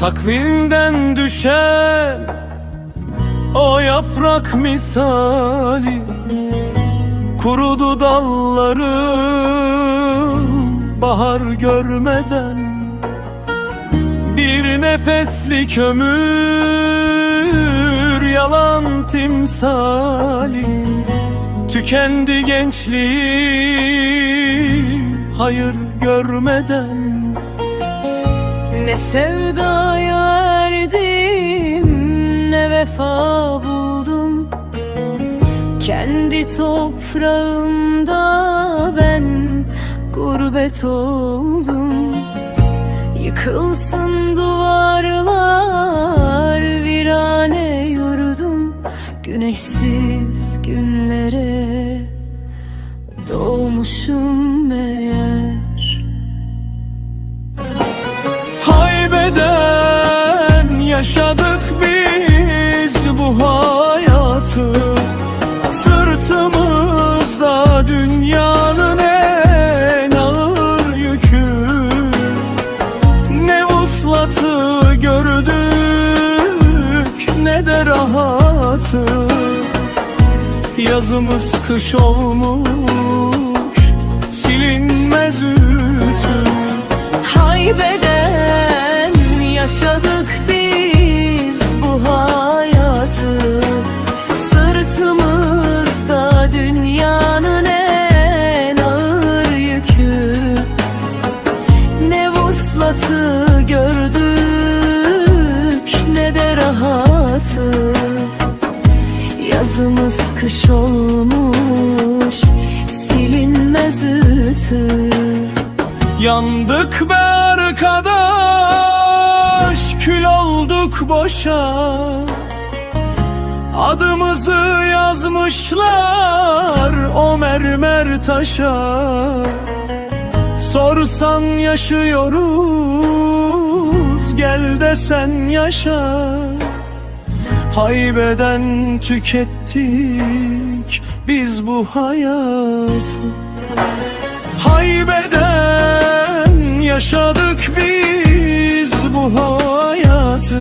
Takvimden düşen o yaprak misali Kurudu dallarım bahar görmeden. Bir nefeslik ömür yalan timsali Tükendi gençliğim hayır görmeden Ne sevdaya erdim ne vefa buldum. Kendi toprağımda ben gurbet oldum. Yıkılsın duvarlar virane yurdum. Güneşsiz günlere doğmuşum meğer yaşadık biz bu hayatı? Sırtımızda dünyanın en ağır yükü. Ne uslatı gördük ne de rahatı. Yazımız kış olmuş ütü Yandık be arkadaş Kül olduk boşa. Adımızı yazmışlar o mermer taşa. Sorsan yaşıyoruz gel desen yaşa. Haybeden tükettik biz bu hayatı Haybeden yaşadık biz bu hayatı